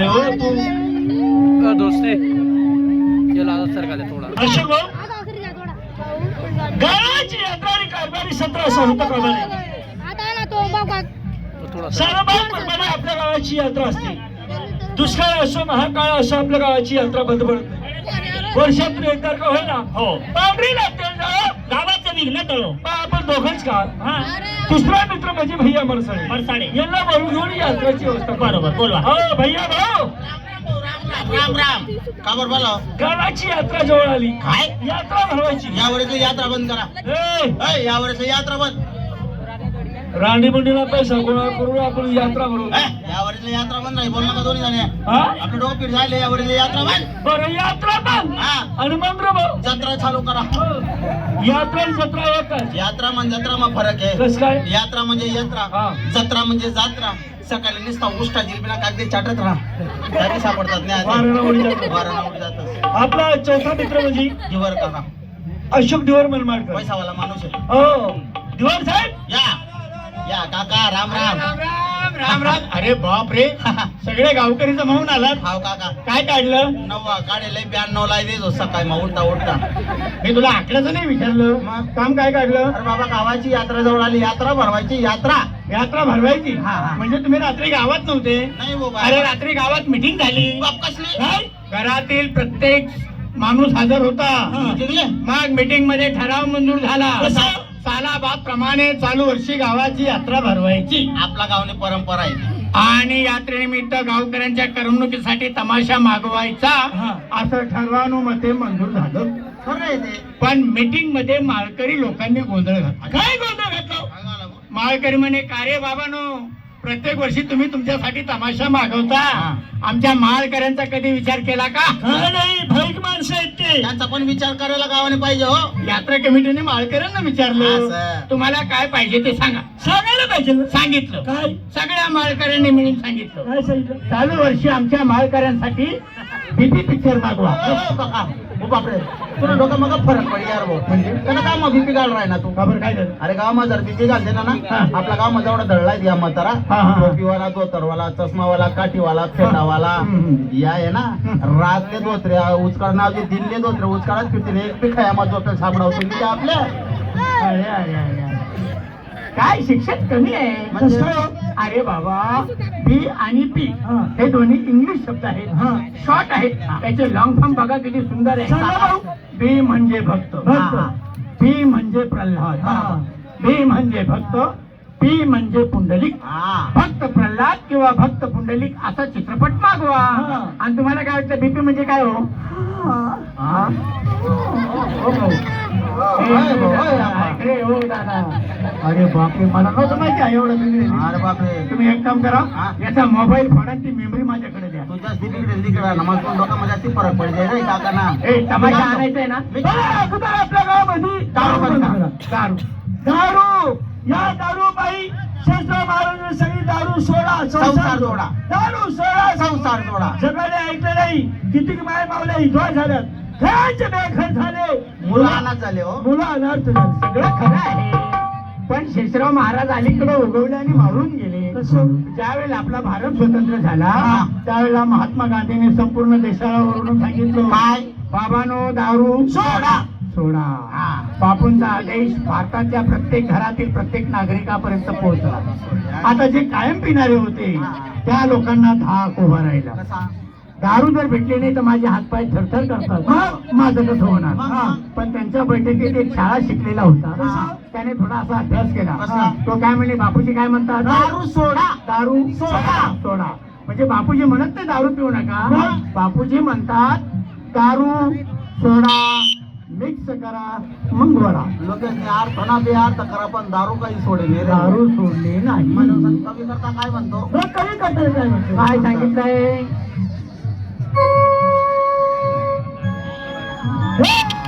नमस्कार दोस्ती. केला आता सरकारला थोडा. कारभारी सत्र तो सर्वप्रमाणे आपल्या गावाची यात्रा असते. दुष्काळ असो महाकाळ असो आपल्या गावाची यात्रा बंद पडत नाही. वर्षातून एकदा का होईना. हो. पांढरी लागते विघ्न तळो पण आपण दोघंच का? हा. दुसरा मित्र म्हणजे भैया मरसाळे. मरसाळे. यांना बरोबर घेऊन यात्राची व्यवस्था. बरोबर बोलवा. हो भैया भाऊ. राम राम. का बरं बोला गावाची यात्रा जवळ आली. काय? यात्रा भरवायची. या वर्षी यात्रा बंद करा. ए, ऐ, या वर्षी यात्रा बंद. रांडी मंडीला पैसा गोळा करून आपण यात्रा भरवू ऐ, या वर्षी यात्रा बंद नाही बोल नका दोन्ही जण. हा? आपलं डोकं पीठ झाले या वर्षी यात्रा बंद. बरं यात्रा बंद. हा. आणि मग रे भाऊ जत्रा चालू करा. यात्रा आणि जत्रा एकच. यात्रा म्हणजे जत्रा मग फरक आहे. कस काय? यात्रा म्हणजे यात्रा. हा. जत्रा म्हणजे जात्रा. सकाळी नुसता उष्टा जिलबिना कागदी चाटत राहा. त्याने सापडतात नाही वाऱ्याला उडी जातात. वाराणा उडी जातात. आपला चौथा मित्र म्हणजे? दिवर काका अशोक दिवर मनमाडकर. पैसावाला माणूस आहे. हो. दिवर साहेब? या. या काका राम राम. राम राम अरे बाप रे सगळे गावकरी जमावून आलात? हाव काका. काय काढलं? नव्वा काढेल ब्याण्णव ला देतो सकाळी मग उठता उठता मी तुला आकड्याचं नाही विचारलं. मग? काम काय काढलं? अरे बाबा गावाची यात्रा जवळ आली. यात्रा भरवायची यात्रा. यात्रा भरवायची? हा, हा. म्हणजे तुम्ही रात्री गावात नव्हते? नाही बाबा. अरे रात्री गावात मिटिंग झाली. बाप कसली? काय? घरातील प्रत्येक माणूस हजर होता. जिंकले. मग मीटिंगमध्ये ठराव मंजूर झाला. कसा? सालाबाद प्रमाणे चालू वर्षी गावाची यात्रा भरवायची आपला गावने परंपरा आहे आणि यात्रेनिमित्त गावकऱ्यांच्या करमणुकीसाठी तमाशा मागवायचा असं असं ठरवानुमते मंजूर झालं खरं आहे ते पण मीटिंगमध्ये माळकरी लोकांनी गोंधळ घातला काय गोंधळ घातला माळकरी म्हणे का रे बाबानो प्रत्येक वर्षी तुम्ही तुमच्यासाठी तमाशा मागवता. हा. आमच्या माळकऱ्यांचा कधी विचार केला का? नाही भाईक माणसं आहेत ते. त्यांचा पण विचार करायला गावाने पाहिजे हो. यात्रा कमिटीने माळकऱ्यांना विचारलं. असं. तुम्हाला काय पाहिजे ते सांगा. सांगायला पाहिजे ना. सांगितलं. काय? सगळ्या माळकऱ्यांनी मिळून सांगितलं. काय सांगितलं? चालू वर्षी आमच्या माळकऱ्यांसाठी बीपी पिक्चर मागवा. हो काका हो बापरे तुला डोका मग फरक पडली यार भाऊ म्हणजे त्याला काय मग बीपी घाल ना तू खबर काय झालं अरे गावामध्ये जर बीपी घालते ना ना हा. आपल्या गावामध्ये एवढा दळलाय या म्हातारा. टोपीवाला धोतरवाला चष्मावाला काठीवाला फेटावाला. या आहे ना. रातले धोत्र्या उचकाळ नावचे दिनले धोत्रे उचकाळात फिरते एक बी खाया माझं आपल्याला सापडावतो मी ते आपल्या. काय शिक्षण कमी आहे म्हणजे? अरे बाबा बी आणि पी हा. दोन्ही इंग्लिश शब्द आहेत. हा. शॉर्ट आहेत. त्याचे लॉंग फॉर्म बघा किती सुंदर आहे. बी म्हणजे भक्त. पी म्हणजे प्रल्हाद. हा. बी म्हणजे भक्त. पी म्हणजे पुंडलिक. भक्त प्रल्हाद किंवा भक्त पुंडलिक असा चित्रपट मागवा. आणि तुम्हाला काय वाटतं बीपी म्हणजे काय हो. अरे बापरे मला नव्हतं माहिती आहे एवढं बिघडेल. अरे बापरे. तुम्ही एक काम करा. याचा मोबाईल फोडा ती मेमरी माझ्याकडे द्या. तुझ्या तिकडे तिकडे ना मग डोक्यामध्ये अशी फरक पडते रे ए तमाशा ना. अगोदर आपल्या गावामध्ये? दारू. दारू. दारू. या दारू बाई शस्त्र महाराज सगळी दारू सोडा संसार जोडा. दारू सोडा. संसार जोडा. सगळ्यांनी ऐकलं नाही किती माय मावल्या इथवा झाल्यात. खेळायचे बेखर झाले. मुलं अनाथ झाले हो मुलं झाले सगळं खरं आहे पण शेषराव महाराज अलीकडे उगवले आणि मारून गेले? ज्यावेळेला आपला भारत स्वतंत्र झाला. त्यावेळेला महात्मा गांधींनी संपूर्ण देशाला ओरडून सांगितलं काय? बाबानो दारू सोडा. सोडा हा. बापूंचा आदेश भारताच्या प्रत्येक घरातील प्रत्येक नागरिकापर्यंत पोहोचला आता जे कायम पिणारे होते. त्या लोकांना धाक उभा राहिला दारू जर भेटली नाही तर माझे हातपाय थरथर करतात. माझं कसं होणार? हा. पण त्यांच्या बैठकीत एक शाळा शिकलेला होता? त्याने थोडा असा अभ्यास केला. तो काय म्हणले बापूजी काय म्हणतात? दारू सोडा. दारू सोडा. सोडा. म्हणजे बापूजी म्हणत नाही दारू पिऊ नका? बापूजी म्हणतात दारू सोडा मिक्स करा मग वळा लोकांनी अर्थ ना बे अर्थ करा पण दारू काही सोडे दारू सोडली नाही. म्हणून कवी करता काय म्हणतो? कमी करता काय म्हणतो काय सांगितलंय? Whee!